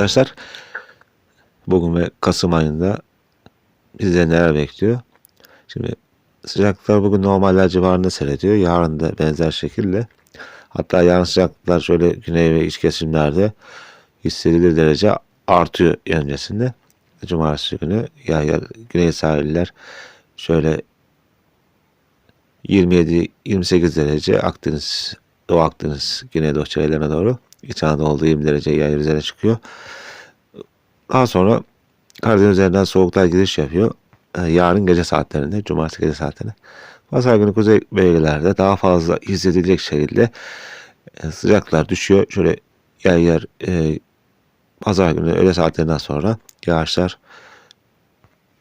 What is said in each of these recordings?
arkadaşlar. Bugün ve Kasım ayında bize neler bekliyor? Şimdi sıcaklıklar bugün normaller civarında seyrediyor. Yarın da benzer şekilde. Hatta yarın sıcaklıklar şöyle güney ve iç kesimlerde hissedilir derece artıyor öncesinde. Cumartesi günü ya, ya güney sahiller şöyle 27-28 derece Akdeniz, Doğu Akdeniz, Güneydoğu çevrelerine doğru İç Anadolu'da 20 derece yay üzerine çıkıyor. Daha sonra Karadeniz üzerinden soğuklar giriş yapıyor. Ee, yarın gece saatlerinde, cumartesi gece saatlerinde. Pazar günü kuzey bölgelerde daha fazla hissedilecek şekilde e, sıcaklar düşüyor. Şöyle yer yer e, pazar günü öğle saatlerinden sonra yağışlar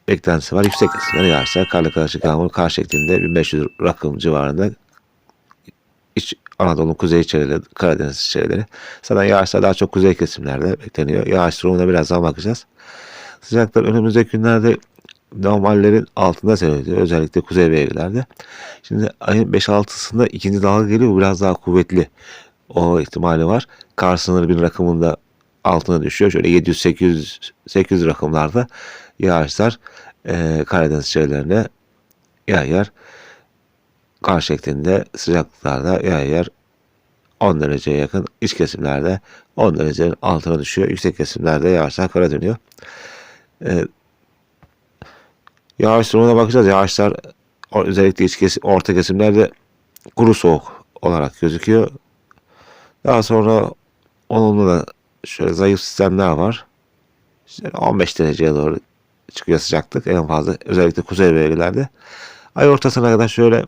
beklentisi var. Yüksek kesimler yağışlar karlı karışık yağmur kar şeklinde 1500 rakım civarında iç Anadolu kuzey çevreleri, Karadeniz çevreleri. Zaten yağışlar daha çok kuzey kesimlerde bekleniyor. Yağış durumuna birazdan bakacağız. Sıcaklar önümüzdeki günlerde normallerin altında seyrediyor. Özellikle kuzey bölgelerde. Şimdi ayın 5-6'sında ikinci dalga geliyor. Biraz daha kuvvetli. O ihtimali var. Kar sınırı bir rakımında altına düşüyor. Şöyle 700-800 800 rakımlarda yağışlar e, Karadeniz çevrelerine yer yer kar şeklinde sıcaklıklarda yer yer 10 dereceye yakın iç kesimlerde 10 derecenin altına düşüyor. Yüksek kesimlerde yağışlar kara dönüyor. Ee, yağış durumuna bakacağız. Yağışlar özellikle iç kesim, orta kesimlerde kuru soğuk olarak gözüküyor. Daha sonra onunla da şöyle zayıf sistemler var. İşte 15 dereceye doğru çıkıyor sıcaklık en fazla özellikle kuzey bölgelerde. Ay ortasına kadar şöyle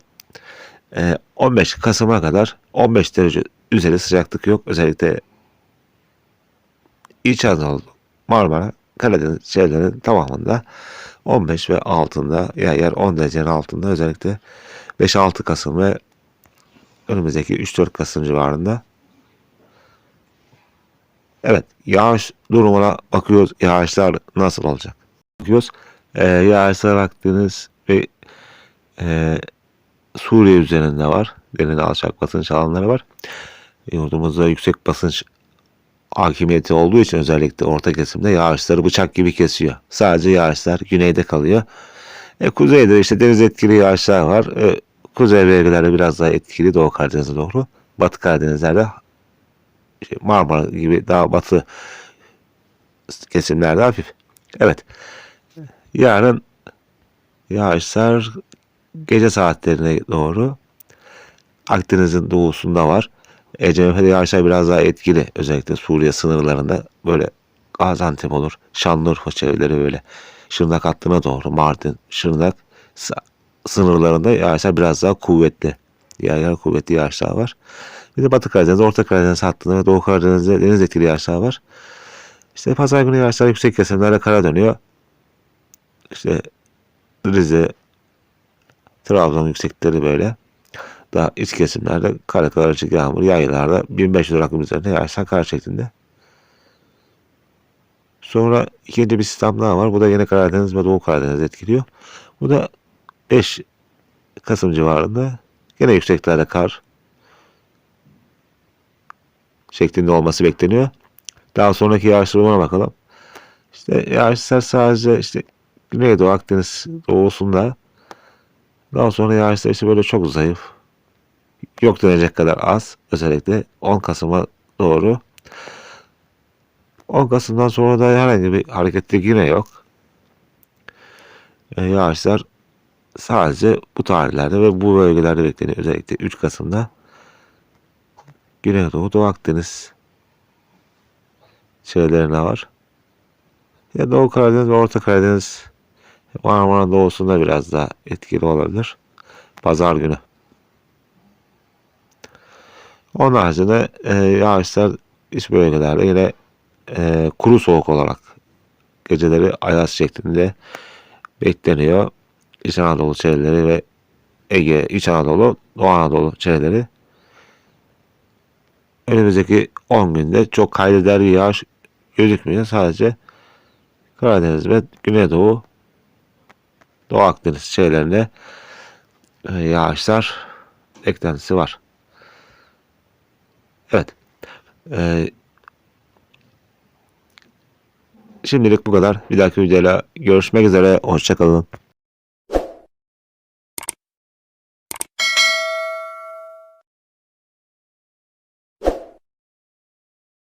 15 Kasım'a kadar 15 derece üzeri sıcaklık yok. Özellikle İç Anadolu, Marmara, Karadeniz şehirlerinin tamamında 15 ve altında yer yer 10 derecenin altında özellikle 5-6 Kasım ve önümüzdeki 3-4 Kasım civarında Evet, yağış durumuna bakıyoruz. Yağışlar nasıl olacak? Bakıyoruz. Ee, yağışlar Akdeniz ve e, Suriye üzerinde var. Derine alçak basınç alanları var. Yurdumuzda yüksek basınç hakimiyeti olduğu için özellikle orta kesimde yağışları bıçak gibi kesiyor. Sadece yağışlar güneyde kalıyor. E, kuzeyde işte deniz etkili yağışlar var. E, kuzey bölgelerde biraz daha etkili Doğu Karadeniz'e doğru. Batı Karadenizlerde şey, Marmara gibi daha batı kesimlerde hafif. Evet. Yarın yağışlar gece saatlerine doğru Akdeniz'in doğusunda var. Ecenepe'de yağışlar biraz daha etkili. Özellikle Suriye sınırlarında böyle Gaziantep olur. Şanlıurfa çevreleri böyle. Şırnak hattına doğru Mardin, Şırnak sınırlarında yağışlar biraz daha kuvvetli. Yağışlar kuvvetli yağışlar var. Bir de Batı Karadeniz, Orta Karadeniz hattında ve Doğu Karadeniz'de deniz etkili yağışlar var. İşte pazar günü yağışlar yüksek kesimlerde kara dönüyor. İşte Rize, Trabzon yüksekleri böyle. Daha iç kesimlerde kara karışık yağmur yaylarda 1500 rakım üzerinde yağışlar kar şeklinde. Sonra ikinci bir sistem daha var. Bu da yine Karadeniz ve Doğu Karadeniz etkiliyor. Bu da 5 Kasım civarında yine yükseklerde kar şeklinde olması bekleniyor. Daha sonraki yağış bakalım. İşte yağışlar sadece işte Güneydoğu Akdeniz doğusunda daha sonra yağışlar işte böyle çok zayıf. Yok denecek kadar az. Özellikle 10 Kasım'a doğru. 10 Kasım'dan sonra da herhangi bir hareketli yine yok. E, yağışlar sadece bu tarihlerde ve bu bölgelerde bekleniyor. Özellikle 3 Kasım'da Güneydoğu, Doğu Akdeniz şeylerine var. Ya Doğu Karadeniz ve Orta Karadeniz Marmara doğusunda biraz daha etkili olabilir. Pazar günü. Onun haricinde e, yağışlar iç bölgelerde yine e, kuru soğuk olarak geceleri ayaz şeklinde bekleniyor. İç Anadolu çevreleri ve Ege, İç Anadolu, Doğu Anadolu çevreleri önümüzdeki 10 günde çok kaydeder bir yağış gözükmüyor. Sadece Karadeniz ve Güneydoğu Doğu Akdeniz şeylerinde e, yağışlar eklentisi var. Evet. Ee, Şimdilik bu kadar. Bir dahaki videoyla görüşmek üzere. Hoşçakalın.